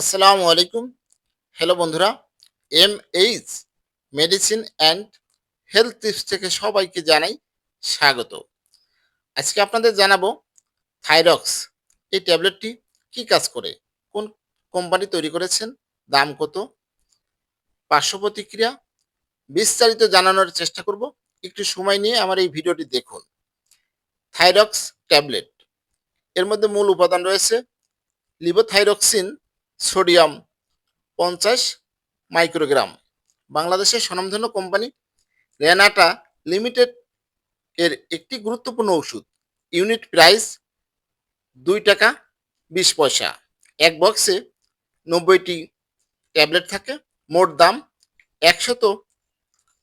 আসসালামু আলাইকুম। হ্যালো বন্ধুরা M H medicine and health tips থেকে সবাইকে জানাই স্বাগত। আজকে আপনাদের জানাব থাইরক্স এই ট্যাবলেটটি কি কাজ করে? কোন কোম্পানি তৈরি করেছেন? দাম কত? পার্শ্ব প্রতিক্রিয়া বিস্তারিত জানানোর চেষ্টা করব। একটু সময় নিয়ে আমার এই ভিডিওটি দেখুন। থাইরক্স ট্যাবলেট, এর মধ্যে মূল উপাদান রয়েছে লিবোথাইরক্সিন সোডিয়াম পঞ্চাশ মাইক্রোগ্রাম। বাংলাদেশের স্বনামধন্য কোম্পানি রেনাটা লিমিটেড এর একটি গুরুত্বপূর্ণ ওষুধ। ইউনিট প্রাইস দুই টাকা বিশ পয়সা। এক বক্সে নব্বইটি ট্যাবলেট থাকে, মোট দাম একশত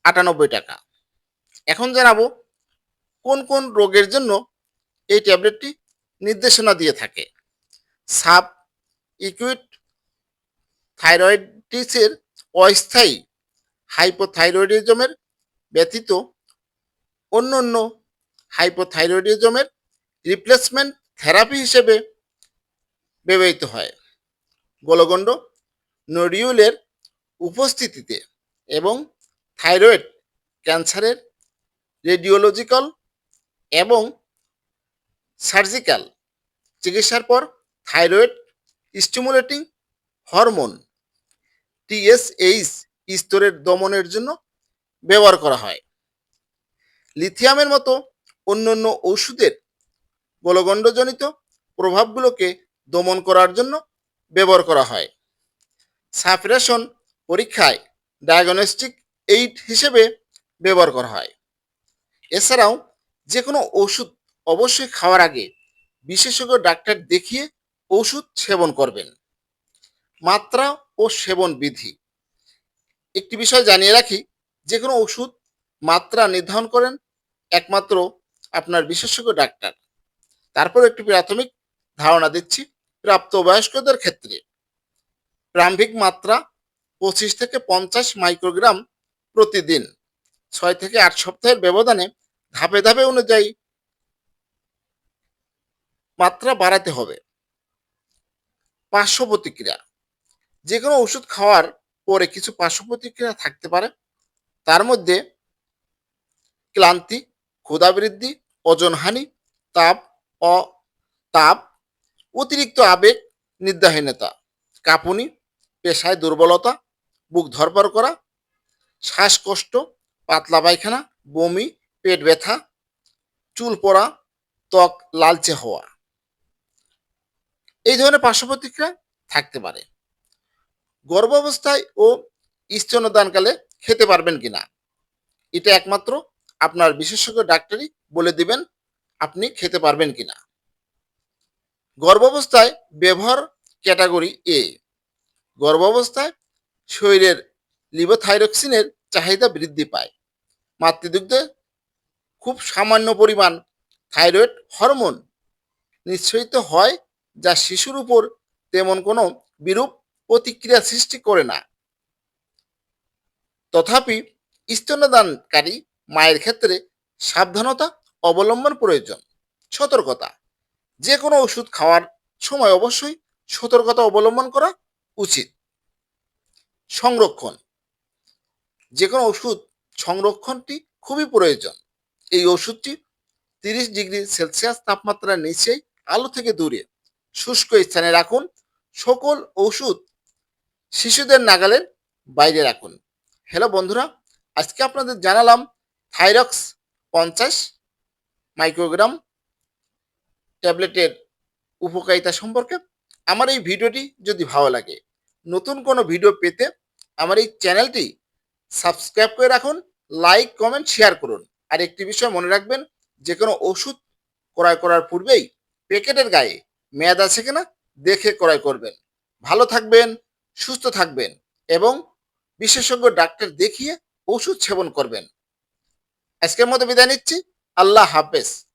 আটানব্বই টাকা। এখন জানাব কোন কোন রোগের জন্য এই ট্যাবলেটটি নির্দেশনা দিয়ে থাকে। সাব ইকুইট থাইরয়েডিসের অস্থায়ী হাইপোথাইরয়েডিজমের ব্যতীত অন্য অন্য হাইপোথাইরয়েডিজমের রিপ্লেসমেন্ট থেরাপি হিসেবে ব্যবহৃত হয়। গোলগণ্ড নডিউলের উপস্থিতিতে এবং থাইরয়েড ক্যান্সারের রেডিওলজিক্যাল এবং সার্জিক্যাল চিকিৎসার পর থাইরয়েড স্টিমুলেটিং হরমোন টিএসএইচ স্তরের দমনের জন্য ব্যবহার করা হয়। লিথিয়ামের মতো অন্যান্য ওষুধের গোলগণ্ডজনিত প্রভাবগুলোকে দমন করার জন্য ব্যবহার করা হয়। সাফরেশন পরীক্ষায় ডায়াগনস্টিক এইড হিসেবে ব্যবহার করা হয়। এছাড়াও যে কোনো ওষুধ অবশ্যই খাওয়ার আগে বিশেষজ্ঞ ডাক্তার দেখিয়ে ওষুধ সেবন করবেন। মাত্রা ও সেবন বিধি। একটি বিষয় জানিয়ে রাখি যে কোনো ওষুধ মাত্রা নির্ধারণ করেন একমাত্র আপনার বিশেষজ্ঞ ডাক্তার। তারপর একটি প্রাথমিক ধারণা দিচ্ছি, প্রাপ্তবয়স্কদের ক্ষেত্রে। প্রারম্ভিক মাত্রা পঁচিশ থেকে পঞ্চাশ মাইক্রোগ্রাম প্রতিদিন। ছয় থেকে আট সপ্তাহের ব্যবধানে ধাপে ধাপে অনুযায়ী মাত্রা বাড়াতে হবে। পার্শ্ব প্রতিক্রিয়া। যে কোনো ওষুধ খাওয়ার পরে কিছু পার্শ্ব প্রতিক্রিয়া থাকতে পারে। তার মধ্যে ক্লান্তি, ক্ষুধা বৃদ্ধি ওজনহানি তাপ, অ, তাপ, অতিরিক্ত আবেগ, নিদ্রাহীনতা, কাঁপুনি, পেশায় দুর্বলতা, বুক ধরপর করা, শ্বাসকষ্ট, পাতলা পায়খানা, বমি, পেট ব্যথা, চুল পড়া, ত্বক লালচে হওয়া। এই ধরনের পার্শ্ব প্রতিক্রিয়া থাকতে পারে। গর্ভাবস্থায় ও স্তনদানকালে খেতে পারবেন কিনা? এটা একমাত্র আপনার বিশেষজ্ঞ ডাক্তারই বলে দিবেন আপনি খেতে পারবেন কিনা। গর্ভাবস্থায় ব্যবহার ক্যাটাগরি এ গর্ভাবস্থায় শরীরের লিবোথাইরক্সিনের চাহিদা বৃদ্ধি পায়। মাতৃদুগ্ধে খুব সামান্য পরিমাণ থাইরয়েড হরমোন নিঃসরিত হয় যা শিশুর উপর তেমন কোনো বিরূপ প্রতিক্রিয়া সৃষ্টি করে না। তথাপি স্তনদানকারী মায়ের ক্ষেত্রে সাবধানতা অবলম্বন প্রয়োজন, সতর্কতা। যে কোনো ওষুধ খাওয়ার সময় অবশ্যই সতর্কতা অবলম্বন করা উচিত। সংরক্ষণ। যে কোনো ওষুধ সংরক্ষণটি খুবই প্রয়োজন। এই ওষুধটি তিরিশ ডিগ্রি সেলসিয়াস তাপমাত্রার নিচেই আলো থেকে দূরে, শুষ্ক স্থানে রাখুন। সকল ওষুধ শিশুদের নাগালের বাইরে রাখুন। হ্যালো বন্ধুরা, আজকে আপনাদের জানালাম থাইরক্স পঞ্চাশ মাইক্রোগ্রাম ট্যাবলেটের উপকারিতা সম্পর্কে। আমার এই ভিডিওটি যদি ভালো লাগে, নতুন কোনো ভিডিও পেতে আমার এই চ্যানেলটি সাবস্ক্রাইব করে রাখুন, লাইক, কমেন্ট, শেয়ার করুন। আর একটি বিষয় মনে রাখবেন, যে কোনো ওষুধ ক্রয় করার পূর্বেই প্যাকেটের গায়ে মেয়াদ আছে কিনা দেখে ক্রয় করবেন। ভালো থাকবেন সুস্থ থাকবেন এবং বিশেষজ্ঞ ডাক্তার দেখিয়ে ওষুধ সেবন করবেন। আজকের মতো বিদায় নিচ্ছি। আল্লাহ হাফেজ।